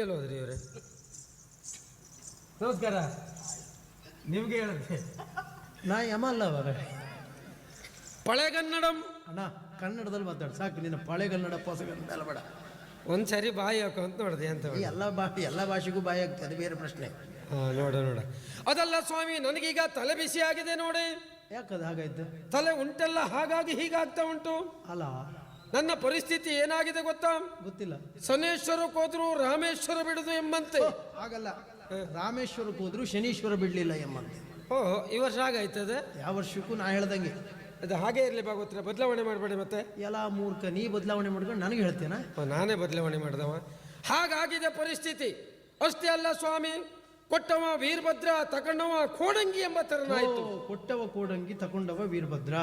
ಎಲ್ಲಿ ಹೋದ್ರಿ ಇವ್ರೆ? ನಮಸ್ಕಾರ. ನಿಮ್ಗೆ ಹೇಳಿದೆ. ನಾ ಯಮಲ್ಲ ಅವಾಗ. ಪಳೆಗನ್ನಡಂ ಅಣ್ಣ ಕನ್ನಡದಲ್ಲಿ ಮಾತಾಡು ಸಾಕು ನಿನ್ನ ಪಳೆಗನ್ನಡ ಹೊಸಗನ್ನಡ ಎಲ್ಲ ಬೇಡ ಒಂದು ಸರಿ ಬಾಯಿ ಹಾಕು ಅಂತ ನೋಡಿದೆ ಅಂತ ಎಲ್ಲ ಭಾಷೆ ಎಲ್ಲ ಭಾಷೆಗೂ ಬಾಯಿ ಆಗ್ತದೆ ಅದು ಬೇರೆ ಪ್ರಶ್ನೆ. ಹಾಂ ನೋಡ ನೋಡ. ಅದಲ್ಲ ಸ್ವಾಮಿ ನನಗೀಗ ತಲೆ ಬಿಸಿ ಆಗಿದೆ ನೋಡಿ. ಯಾಕದು ಹಾಗಾಯ್ತು? ತಲೆ ಉಂಟೆಲ್ಲ ಹಾಗಾಗಿ ಹೀಗಾಗ್ತಾ ಉಂಟು. ಅಲ್ಲ ನನ್ನ ಪರಿಸ್ಥಿತಿ ಏನಾಗಿದೆ ಗೊತ್ತಾ? ಗೊತ್ತಿಲ್ಲ. ಶನೇಶ್ವರಕ್ಕೆ ಹೋದ್ರು ರಾಮೇಶ್ವರ ಬಿಡುದು ಎಂಬಂತೆ. ಆಗಲ್ಲ ರಾಮೇಶ್ವರಕ್ಕೆ ಹೋದ್ರು ಶನೀಶ್ವರ ಬಿಡ್ಲಿಲ್ಲ ಎಂಬಂತೆ. ಓ ಈ ವರ್ಷ ಆಗೈತದೆ ಯಾವ ವರ್ಷಕ್ಕೂ ನಾ ಹೇಳ್ದಂಗೆ. ಅದು ಹಾಗೆ ಇರಲಿ ಭಾಗವತ್ರ ಬದಲಾವಣೆ ಮಾಡಬೇಡಿ ಮತ್ತೆ. ಎಲ್ಲ ಮೂರ್ಖ ನೀ ಬದಲಾವಣೆ ಮಾಡ್ಕೊಂಡು ನನಗೆ ಹೇಳ್ತೇನೆ? ನಾನೇ ಬದಲಾವಣೆ ಮಾಡ್ದವ. ಹಾಗಾಗಿದೆ ಪರಿಸ್ಥಿತಿ. ಅಷ್ಟೇ ಅಲ್ಲ ಸ್ವಾಮಿ ಕೊಟ್ಟವ ವೀರಭದ್ರ ತಕೊಂಡವ ಕೋಡಂಗಿ ಎಂಬ ತರನಾಯ್ತು ಕೊಟ್ಟವ ಕೋಡಂಗಿ ತಕೊಂಡವ ವೀರಭದ್ರ.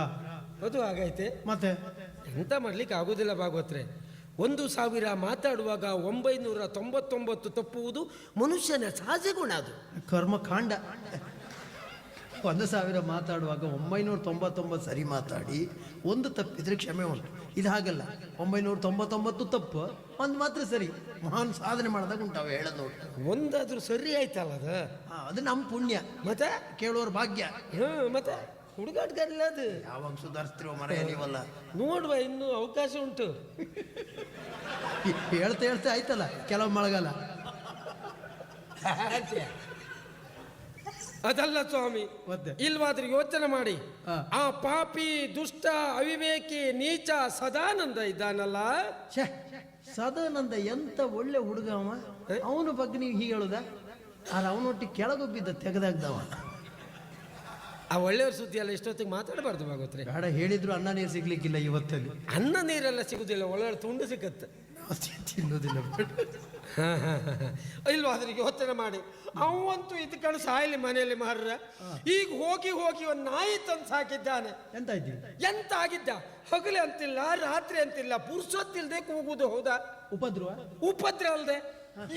ಅದು ಆಗೈತೆ. ಮತ್ತೆ? ಎಂತ ಮಾಡ್ಲಿಕ್ಕೆ ಆಗೋದಿಲ್ಲ ಭಾಗವತ್ರೆ. ಒಂದು ಸಾವಿರ ಮಾತಾಡುವಾಗ ಒಂಬೈನೂರ ತೊಂಬತ್ತೊಂಬತ್ತು ತಪ್ಪುವುದು ಮನುಷ್ಯನ ಸಹಜ ಗುಣ ಅದು. ಕರ್ಮಕಾಂಡ. ಒಂದು ಸಾವಿರ ಮಾತಾಡುವಾಗ ಒಂಬೈನೂರ ತೊಂಬತ್ತೊಂಬತ್ತು ಸರಿ ಮಾತಾಡಿ ಒಂದು ತಪ್ಪಿದ್ರೆ ಕ್ಷಮೆ ಉಂಟು. ಇದು ಹಾಗಲ್ಲ. ಒಂಬೈನೂರ ತೊಂಬತ್ತೊಂಬತ್ತು ತಪ್ಪು ಒಂದು ಮಾತ್ರ ಸರಿ. ಮಹಾನ್ ಸಾಧನೆ ಮಾಡಿದಾಗ ಉಂಟು ಅವು ಹೇಳೋದು. ನೋಡಿ ಒಂದಾದ್ರೂ ಸರಿ ಆಯ್ತಲ್ಲ ಅದು? ಅದು ನಮ್ಮ ಪುಣ್ಯ. ಮತ್ತೆ? ಕೇಳೋರ್ ಭಾಗ್ಯ. ಹ್ಞೂ ಮತ್ತೆ? ಹುಡುಗಾಟಗಾರಿಲ್ಲ ಅದು. ಯಾವಾಗ ಸುಧಾರಿಸ್ತಿರೋ ಮರ ನೀವಲ್ಲ ನೋಡುವ ಇನ್ನು ಅವಕಾಶ ಉಂಟು. ಹೇಳ್ತಾ ಹೇಳ್ತಾ ಆಯ್ತಲ್ಲ ಕೆಲವು ಮಳಗಲ್ಲ ಅದಲ್ಲ ಸ್ವಾಮಿ ಮತ್ತೆ? ಇಲ್ವಾದ್ರೆ ಯೋಚನೆ ಮಾಡಿ. ಆ ಪಾಪಿ ದುಷ್ಟ ಅವಿವೇಕಿ ನೀಚ ಸದಾನಂದ ಇದ್ದಾನಲ್ಲ? ಛೇ ಸದಾನಂದ ಎಂತ ಒಳ್ಳೆ ಹುಡುಗ ಅವನು ಅವನ ಬಗ್ಗೆ ನೀವು ಹೀಗೆ ಹೇಳುದ? ಆದ್ರೆ ಅವನೊಟ್ಟಿಗೆ ಕೆಳಗೊಬ್ಬಿದ್ದ ತೆಗೆದಾಗ್ದವ. ಆ ಒಳ್ಳೆಯವ್ರ ಸುದ್ದಿ ಎಲ್ಲ ಎಷ್ಟೊತ್ತಿಗೆ ಮಾತಾಡಬಾರ್ದು ಭಾಗವತ್ರಿ. ಬೇಡ ಹೇಳಿದ್ರು ಅನ್ನ ನೀರು ಸಿಗ್ಲಿಕ್ಕಿಲ್ಲ ಇವತ್ತಲ್ಲಿ. ಅನ್ನ ನೀರೆಲ್ಲ ಸಿಗುದಿಲ್ಲ ಒಳ್ಳೆ ತುಂಡು ಸಿಕ್ಕತ್ತೆ ತಿನ್ನೋದಿಲ್ಲ ಇಲ್ವಾ ಅದ್ರಿಗೆ ಯೋಚನೆ ಮಾಡಿ. ಅವಂತೂ ಇದ್ ಕಡೆ ಸಾಯಲಿ ಮನೆಯಲ್ಲಿ ಮಾರ್ರ. ಈಗ ಹೋಗಿ ಹೋಗಿ ಒಂದು ನಾಯಿ ತಂದು ಸಾಕಿದ್ದಾನೆ. ಎಂತ ಆಯ್ತು? ಎಂತ ಆಗಿದ್ದ? ಹಗಲೆ ಅಂತಿಲ್ಲ ರಾತ್ರಿ ಅಂತಿಲ್ಲ ಪುರುಷೊತ್ತಿಲ್ದೆ ಕೂಗುದು ಹೌದಾ? ಉಪದ್ರವ? ಉಪದ್ರ ಅಲ್ದೆ.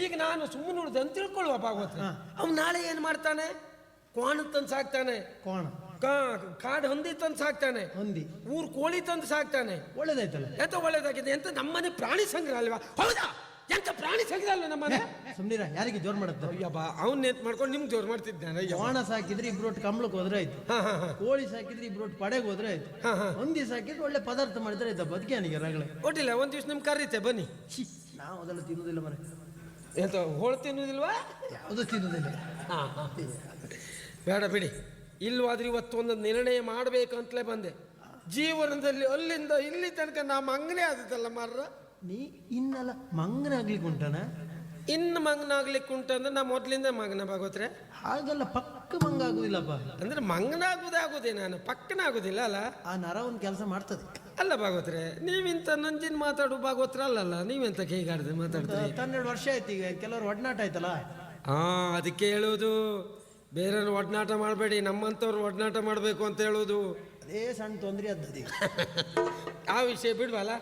ಈಗ ನಾನು ಸುಮ್ಮನೆ ಅಂತ ತಿಳ್ಕೊಳ್ಳುವ ಭಾಗವತ್. ಅವ್ನು ನಾಳೆ ಏನ್ ಮಾಡ್ತಾನೆ? ಕೋಣ ತಂದು ಸಾಕ್ತಾನೆ. ಕೋಣ. ಕಾ- ಕಾಡು ಹಂದಿ ತಂದು ಸಾಕ್ತಾನೆ. ಹೊಂದಿ. ಊರ್ ಕೋಳಿ ತಂದು ಸಾಕ್ತಾನೆ. ಒಳ್ಳೇದಾಯ್ತಲ್ಲ. ಎಂತ ಒಳ್ಳೇದಾಗಿದೆ? ಎಂತ ನಮ್ಮನೆ ಪ್ರಾಣಿ ಸಂಗ್ರಹ ಅಲ್ವಾ? ಹೌದಾ? ಎಂತ ಪ್ರಾಣಿ ಸಂಗ್ರಹ ಅಲ್ಲ ನಮ್ಮನೆ? ಸುಮ್ನಿರ ಯಾರಿಗೆ ಜೋರ್ ಮಾಡುತ್ತೆ? ಅಯ್ಯಬ್ಬ ಅವ್ನ ನೆನ್ಪ್ ಮಾಡ್ಕೊಂಡು ನಿಮ್ಗೆ ಜೋರ್ ಮಾಡ್ತಿದ್ದಾನೆ. ಕೋಣ ಸಾಕಿದ್ರೆ ಇಬ್ರೊಟ್ಟು ಕಂಬಳಕ್ಕೆ ಹೋದ್ರೆ ಆಯ್ತು. ಹಾ ಹಾ ಹಾ. ಕೋಳಿ ಸಾಕಿದ್ರೆ ಇಬ್ರೊಟ್ಟು ಪಡೆಗೆ ಹೋದ್ರೆ ಆಯ್ತು. ಹಾ, ಹಾ. ಹೊಂದಿ ಸಾಕಿದ್ರೆ ಒಳ್ಳೆ ಪದಾರ್ಥ ಮಾಡಿದ್ರೆ ಆಯ್ತಾ. ಬದುಕಿಯಾನಿಗೆ ರಗಳೆ. ಒಟ್ಟಿಲ್ಲ ಒಂದ್ ದಿವ್ಸ ನಿಮ್ಗೆ ಕರೀತೆ ಬನ್ನಿ. ನಾವು ಅದೆಲ್ಲ ತಿನ್ನೋದಿಲ್ಲ ಮರೆ. ಎಂತ ಹೋಳು ತಿನ್ನೋದಿಲ್ವಾ? ಯಾವುದು ತಿನ್ನೋದಿಲ್ಲ. ಹಾ, ಹಾ. ಬೇಡ ಬಿಡಿ. ಇಲ್ವಾದ್ರೆ ಇವತ್ತು ಒಂದು ನಿರ್ಣಯ ಮಾಡಬೇಕು ಅಂತಲೇ ಬಂದೆ. ಜೀವನದಲ್ಲಿ ಅಲ್ಲಿಂದ ಇಲ್ಲಿ ತನಕ ನಾ ಮಂಗನೇ ಆದದಲ್ಲ ಮಾರ್ರ? ನೀ ಇನ್ನಲ್ಲ ಮಂಗನಾಗ್ಲಿಕ್ಕೆ ಉಂಟನ? ಇನ್ನು ಮಂಗನಾಗ್ಲಿಕ್ಕೆ ಉಂಟಂದ್ರೆ ನಾ ಮೊದಲಿಂದ ಮಗನ ಭಾಗವತ್ರೆ. ಹಾಗಲ್ಲ ಪಕ್ಕ ಮಂಗ ಆಗುದಿಲ್ಲಪ್ಪ ಅಂದ್ರೆ ಮಂಗನಾಗುದೇ ಆಗುದೇ ನಾನು ಪಕ್ಕನ ಆಗುದಿಲ್ಲ ಅಲ್ಲ? ಆ ನರ ಒಂದು ಕೆಲಸ ಮಾಡ್ತದೆ. ಅಲ್ಲ ಭಾಗವತ್ರೆ ನೀವಿಂತ ನಂಜಿನ ಮಾತಾಡು ಭಾಗವತ್ರ ಅಲ್ಲಲ್ಲ ನೀವೆಂತ ಕೈಗಾಡದೆ ಮಾತಾಡ್ತೀರಿ? ಹನ್ನೆರಡು ವರ್ಷ ಆಯ್ತು ಈಗ ಕೆಲವರು ಒಡನಾಟ ಆಯ್ತಲ್ಲ? ಹಾ ಅದಕ್ಕೆ ಹೇಳೋದು ಬೇರೆಯವ್ರು ಒಡನಾಟ ಮಾಡಬೇಡಿ ನಮ್ಮಂಥವ್ರು ಒಡನಾಟ ಮಾಡಬೇಕು ಅಂತ ಹೇಳೋದು. ಅದೇ ಸಣ್ಣ ತೊಂದರೆ ಅದ್ದದಿ ಆ ವಿಷಯ ಬಿಡ್ವಲ್ಲ?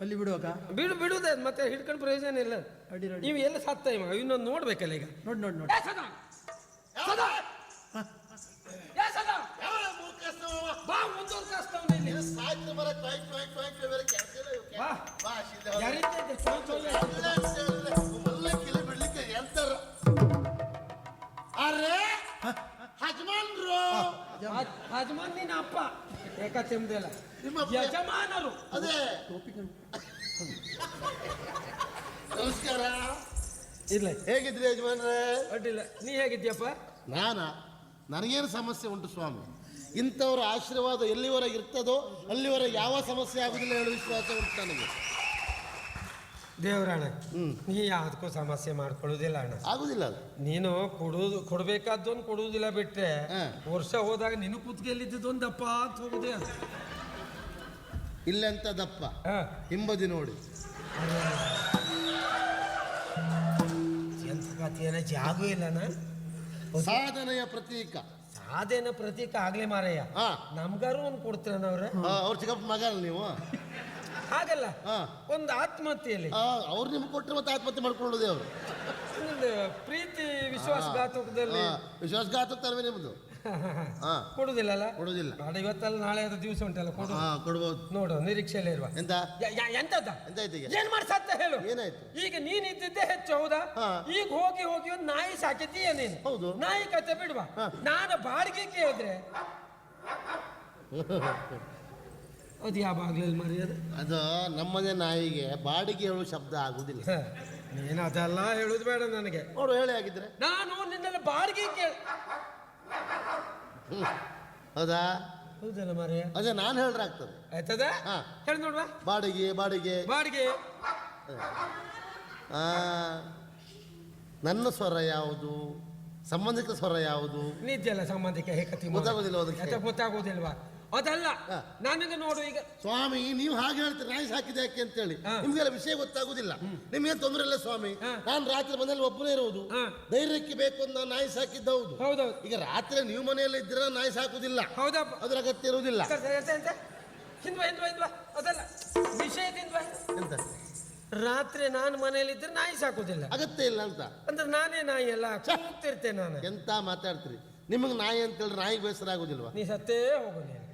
ಅಲ್ಲಿ ಬಿಡುವಾಗ ಬಿಡು ಬಿಡುದೇ ಮತ್ತೆ ಹಿಡ್ಕೊಂಡು ಪ್ರಯೋಜನ ಇಲ್ಲ. ನೀವು ಎಲ್ಲ ಸತ್ತ ಇವ ಇನ್ನೊಂದು ನೋಡ್ಬೇಕಲ್ಲ ಈಗ. ನೋಡಿ ನೋಡಿ ನೋಡಿ. ಏಕತೆಂಬುದಿಲ್ಲ. ನಿಮ್ಮ ಅಪ್ಪ? ಯಜಮಾನರು. ಅದೇ. ನಮಸ್ಕಾರ. ಇಲ್ಲ ಹೇಗಿದ್ರಿ ಯಜಮಾನ್ರೇ? ಅಡ್ಡಿಲ್ಲ. ನೀ ಹೇಗಿದ್ಯಪ್ಪ ನಾನಾ? ನನಗೇನು ಸಮಸ್ಯೆ ಉಂಟು ಸ್ವಾಮಿ? ಇಂಥವ್ರ ಆಶೀರ್ವಾದ ಎಲ್ಲಿವರೆಗೆ ಇರ್ತದೋ ಅಲ್ಲಿವರೆಗೆ ಯಾವ ಸಮಸ್ಯೆ ಆಗುದಿಲ್ಲ ಹೇಳೋ ವಿಶ್ವಾಸ ಉಂಟು ನನಗೆ. ದೇವರಣ್ಣ. ನೀ ಯಾವ್ದಕ್ಕೂ ಸಮಸ್ಯೆ ಮಾಡ್ಕೊಳ್ಳೋದಿಲ್ಲ ಅಣ್ಣ. ಆಗುದಿಲ್ಲ ಅದು. ನೀನು ಕೊಡುವುದು ಕೊಡ್ಬೇಕಾದ್ದೊಂದು ಕೊಡುವುದಿಲ್ಲ ಬಿಟ್ರೆ. ವರ್ಷ ಹೋದಾಗ ನಿನ್ನ ಕೂತ್ಗೆಲ್ಲಿದ್ದೊಂದು ದಪ್ಪ ಅಂತ ಹೋಗುದೇ ಇಲ್ಲ ಇಲ್ಲೆಂತ ದಪ್ಪ. ಹಿಂಬದಿ ನೋಡಿ. ಎಂತ ಕಥೆಯನ್ನ ಜಾಗೂ ಇಲ್ಲ ಸಾಧನೆಯ ಪ್ರತೀಕ. ಸಾಧನೆ ಪ್ರತೀಕ ಆಗ್ಲಿ ಮಾರಯ್ಯ. ನಮ್ಗಾರು ಒಂದು ಕೊಡ್ತೀರ ಅವ್ರ? ಅವ್ರ ಚಿಕ್ಕಪ್ಪ ಮಗ ನೀವು? ಹಾಗಲ್ಲ. ಒಂದು ಆತ್ಮಹತ್ಯೆಯಲ್ಲಿ. ಅವ್ರು ನಿಮ್ಗೆ ಕೊಟ್ಟರೆ ಮತ್ತೆ ಆತ್ಮಹತ್ಯೆ ಮಾಡ್ಕೊಳ್ಳೋದೇ ಅವರು. ಪ್ರೀತಿ ವಿಶ್ವಾಸಘಾತಕದಲ್ಲಿ. ವಿಶ್ವಾಸಘಾತುತ್ತಲ್ವೇ ನಿಮ್ದು? ಹಾ. ಕೊಡುದಿಲ್ಲಲ್ಲ ಕೊಡುದಿಲ್ಲ ನಾಳೆ ಇವತ್ತಲ್ಲ ನಾಳೆ ಅದು ದಿವಸ ಉಂಟಲ್ಲ ಕೊಡು. ಹಾ ಕೊಡ್ಬೋದು. ನೋಡು ನಿರೀಕ್ಷೆಯಲ್ಲೇ ಇರುವ. ಎಂತ? ಯ- ಯ- ಎಂತದ ಎಂತಾಯ್ತು ಈಗ? ಏನ್ ಅಂತ ಹೇಳು. ಏನಾಯ್ತು? ಈಗ ನೀನ್ ಇದ್ದಿದ್ದೆ ಹೆಚ್ಚು ಹೌದಾ? ಹಾ. ಈಗ ಹೋಗಿ ಹೋಗಿ ಒಂದು ನಾಯಿ ಸಾಕಿದ್ದೀಯ ನೀನು. ಹೌದು. ನಾಯಿ ಕತೆ ಬಿಡುವ. ಹಾ. ನಾನು ಬಾಡಿಗೆ ಕೇಳಿದ್ರೆ ಅದು ಯಾವ ಬಾಗ್ಲಲ್ಲಿ ಮರೆಯೋದು ಅದು ನಮ್ಮನೆ ನಾಯಿಗೆ ಬಾಡಿಗೆ ಹೇಳುವ ಶಬ್ದ ಆಗುದಿಲ್ಲ. ನೀನು ಅದೆಲ್ಲ ಹೇಳುದು ಬೇಡ ನನಗೆ. ನೋಡು ಹೇಳಿ ಆಗಿದ್ರೆ ನಾನು ನಿನ್ನೆಲ್ಲ ಬಾಡಿಗೆ ಕೇಳ. ಹೌದಾ? ಹೌದಲ್ಲ ಮರೆಯ. ಅದೇ ನಾನು ಹೇಳ್ರೆ ಆಗ್ತದೆ. ಆಯ್ತದ. ಹೇಳಿ ನೋಡುವ. ಬಾಡಿಗೆ ಬಾಡಿಗೆ. ಬಾಡಿಗೆ. ನನ್ನ ಸ್ವರ ಯಾವುದು? ಸಂಬಂಧಿಕ ಸ್ವರ ಯಾವುದು? ನಿದ್ಯಲ್ಲ ಸಂಬಂಧಿಕ ಹೇಗೆ ಗೊತ್ತಾಗೋದಿಲ್ಲ ಅದಕ್ಕೆ. ಗೊತ್ತಾಗೋದಿಲ್ವಾ? ಅದಲ್ಲ. ನನಗೆ ನೋಡು ಈಗ. ಸ್ವಾಮಿ ನೀವು ಹಾಗೆ ಹೇಳ್ತೀರಿ ನಾಯಿ ಸಾಕಿದೆ ಯಾಕೆ ಅಂತ ಹೇಳಿ ಹಾ. ನಿಮ್ಗೆಲ್ಲ ವಿಷಯ ಗೊತ್ತಾಗುದಿಲ್ಲ. ನಿಮ್ಗೆ ತೊಂದರೆ ಇಲ್ಲ ಸ್ವಾಮಿ. ನಾನು ರಾತ್ರಿ ಮನೆಯಲ್ಲಿ ಒಬ್ಬನೇ ಇರುವುದು. ಧೈರ್ಯಕ್ಕೆ ಬೇಕು ಅಂತ ನಾನು ನಾಯಿ ಸಾಕಿದ್ದ ಹೌದು. ಹೌದೌದು. ಈಗ ರಾತ್ರಿ ನೀವು ಮನೆಯಲ್ಲಿ ಇದ್ರೆ ನಾಯಿ ಸಾಕುದಿಲ್ಲ ಹೌದಪ್ಪ. ಅದ್ರ ಅಗತ್ಯ ಇರುವುದಿಲ್ಲ? ಹಿಂದ್ವಾ ಹಿಂದ್ವಾ ಹಿಂದ್ವಾ ಅದಲ್ಲ. ವಿಷಯದಿಂದ ಎಂತ? ರಾತ್ರಿ ನಾನು ಮನೆಯಲ್ಲಿದ್ದರೆ ನಾಯಿ ಸಾಕುದಿಲ್ಲ ಅಗತ್ಯ ಇಲ್ಲ ಅಂತ. ಅಂದ್ರೆ ನಾನೇ ನಾಯಿ ಅಲ್ಲ ಕೂಗ್ತಿರ್ತೇನೆ ನಾನು. ಎಂತ ಮಾತಾಡ್ತೀರಿ? ನಿಮಗೆ ನಾಯಿ ಅಂತ ಹೇಳಿ ನಾಯಿಗೆ ಬೇಸರ ಆಗುದಿಲ್ವಾ? ನೀ ಸತ್ತೇ ಹೋಗು ನೀನು.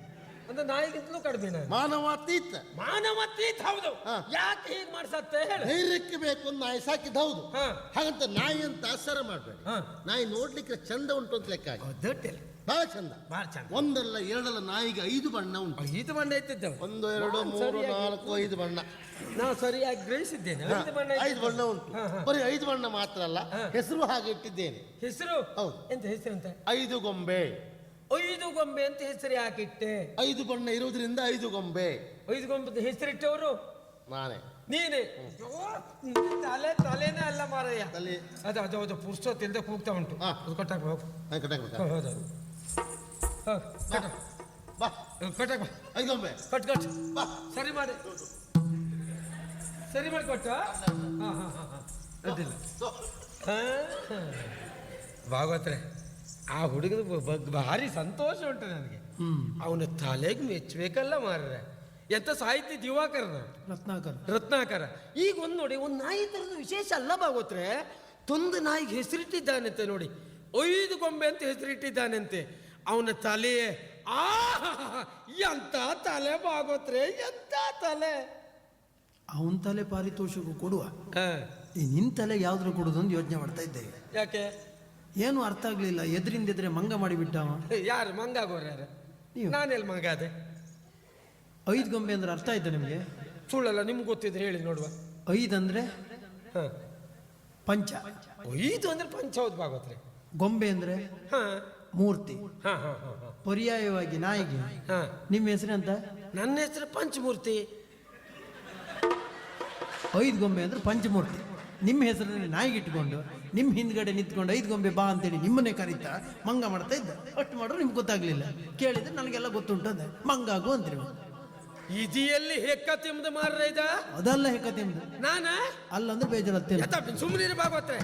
ಅಂದ್ರೆ ನಾಯಿಗಿಂತಲೂ ಕಡಿಮೆ ಮಾನವಾತೀತ. ಮಾನವಾತೀತ ಹೌದು. ಯಾಕೆ ಹೀಗೆ ಮಾಡ್ಸತ್ತೆ ಧೈರ್ಯಕ್ಕೆ ಬೇಕು ಒಂದು ನಾಯಿ ಸಾಕಿದ್ ಹೌದು. ಹಾಗಂತ ನಾಯಿ ಅಂತ ಆಸರ ಮಾಡಬೇಡಿ. ನಾಯಿ ನೋಡ್ಲಿಕ್ಕೆ ಚಂದ ಉಂಟು ಅಂತ ಲೆಕ್ಕ ಬಹಳ ಚಂದ. ಬಹಳ ಚಂದ. ಒಂದಲ್ಲ ಎರಡಲ್ಲ ನಾಯಿಗೆ ಐದು ಬಣ್ಣ ಉಂಟು. ಐದು ಬಣ್ಣ ಇತ್ತಿದ್ದೆ ಒಂದು ಎರಡು ಮೂರು ನಾಲ್ಕು ಐದು ಬಣ್ಣ. ನಾವು ಸರಿಯಾಗಿ ಗ್ರಹಿಸಿದ್ದೇನೆ. ಐದು ಬಣ್ಣ ಐದು ಬಣ್ಣ ಉಂಟು. ಬರೀ ಐದು ಬಣ್ಣ ಮಾತ್ರ ಅಲ್ಲ ಹೆಸರು ಹಾಗೆ ಇಟ್ಟಿದ್ದೇನೆ. ಹೆಸರು? ಹೌದು. ಎಂತ ಹೆಸರು ಅಂತ? ಐದು ಗೊಂಬೆ. ಐದು ಗೊಂಬೆ ಅಂತ ಹೆಸರು ಹಾಕಿಟ್ಟೆ. ಐದು ಬಣ್ಣ ಇರುವುದರಿಂದ ಐದು ಗೊಂಬೆ. ಐದು ಗೊಂಬೆ ಹೆಸರಿಟ್ಟವರು? ನಾನೇ. ನೀನೆ? ತಲೆ ತಲೆನೇ ಅಲ್ಲ ಮಾರಯ್ಯ. ತಲೆ. ಅದು ಅದು ಅದು ಪುರ್ಸೊತ್ತಿಂದ ಕೂಗ್ತಾ ಉಂಟು. ಹಾ. ಅದು ಕಟ್ಟಾಕ ಹೋಗು ನಾನು ಕಟ್ಟಾಕ್ಬೇಕಾ? ಹೌದು ಹೌದು ಬಾ ಕಟ್ಟಾಕ ಬಾ. ಐದು ಗೊಂಬೆ. ಕಟ್ ಕಟ್ ಬಾ. ಸರಿ ಮಾಡಿ. ಸರಿ ಮಾಡಿ ಕೊಟ್ಟ ಹಾ? ಹಾ ಹಾ ಹಾ ಅಡ್ಡಿಲ್ಲ ಹಾ, ಹಾ. ಭಾಗವತ್ರೆ. ಆ ಹುಡುಗದ ಬಗ್ಗೆ ಭಾರಿ ಸಂತೋಷ ಉಂಟು ನನಗೆ. ಅವನ ತಲೆಗೆ ಮೆಚ್ಚಬೇಕಲ್ಲ ಮಾರ್ರೆ. ಎಂತ ಸಾಹಿತ್ಯ ದಿವಾಕರನ ರತ್ನಾಕರ. ರತ್ನಾಕರ. ಈಗ ಒಂದು ನೋಡಿ ಒಂದು ನಾಯಿ ತರದ ವಿಶೇಷ ಅಲ್ಲ ಬಾಗೋತ್ರೆ ತೊಂದು ನಾಯಿಗೆ ಹೆಸರಿಟ್ಟಿದ್ದಾನಂತೆ ನೋಡಿ. ಐದು ಗೊಂಬೆ ಅಂತ ಹೆಸರಿಟ್ಟಿದ್ದಾನಂತೆ. ಅವನ ತಲೆ ಆ ಎಂತ ತಲೆ ಬಾಗೋತ್ರೆ ಎಂತ ತಲೆ. ಅವನ ತಲೆ ಪಾರಿತೋಷಕ್ಕೂ ಕೊಡುವ. ನಿನ್ನ ತಲೆ ಯಾವ್ದ್ರ ಕೊಡೋದು ಅಂತ ಯೋಚನೆ ಮಾಡ್ತಾ ಇದ್ದೇವೆ. ಯಾಕೆ? ಏನು ಅರ್ಥ ಆಗ್ಲಿಲ್ಲ. ಎದ್ರಿಂದ ಎದ್ರೆ ಮಂಗ ಮಾಡಿಬಿಟ್ಟ ಯಾರು ಮಂಗ ಯಾರು? ನೀವು. ನಾನೆಲ್ಲಿ ಮಂಗ ಅದೇ ಐದು ಗೊಂಬೆ ಅಂದ್ರೆ ಅರ್ಥ ಆಯ್ತಾ ನಿಮಗೆ? ಸುಳ್ಳಲ್ಲ ನಿಮ್ಗೆ ಗೊತ್ತಿದ್ರೆ ಹೇಳಿ ನೋಡುವ. ಐದು ಅಂದ್ರೆ? ಹಾ. ಪಂಚ. ಐದು ಅಂದ್ರೆ ಪಂಚ ಹೌದು ಭಾಗವತ್ರೆ. ಗೊಂಬೆ ಅಂದ್ರೆ? ಹಾ. ಮೂರ್ತಿ. ಹಾ ಹಾ ಹಾ ಹಾ. ಪರ್ಯಾಯವಾಗಿ ನಾಯಿಗೆ. ನಿಮ್ಮ ನಿಮ್ಮ ಅಂತ ನನ್ನ ಹೆಸರು ಪಂಚಮೂರ್ತಿ. ಐದು ಗೊಂಬೆ ಅಂದ್ರೆ ಪಂಚಮೂರ್ತಿ. ನಿಮ್ಮ ಹೆಸರಲ್ಲಿ ನಾಯಿಗೆ ಇಟ್ಕೊಂಡು ನಿಮ್ಮ ಹಿಂದ್ಗಡೆ ನಿಂತ್ಕೊಂಡು ಐದು ಗೊಂಬೆ ಬಾ ಅಂತೇಳಿ ನಿಮ್ಮನ್ನೇ ಕರೀತಾ ಮಂಗ ಮಾಡ್ತಾ ಇದ್ದ. ಅಷ್ಟು ಮಾಡೋರು ನಿಮ್ಗೆ ಗೊತ್ತಾಗ್ಲಿಲ್ಲ. ಕೇಳಿದ್ರೆ ನನಗೆಲ್ಲ ಗೊತ್ತುಂಟು ಮಂಗ ಆಗು ಅಂತೀರಿ ಇದಿಯಲ್ಲಿ ಹೆಕ್ಕ ತಿಮ್ದು ಮಾರ್ರ ಇದ? ಅದಲ್ಲ ಹೆಕ್ಕ ತಿಮ್ದು. ನಾನ? ಅಲ್ಲಂದ್ರೆ ಬೇಜಾರತ್ತೇನೆ ಎತ್ತ ಸುಮ್ಮನೆ ಭಾಗವತ್ರೆ.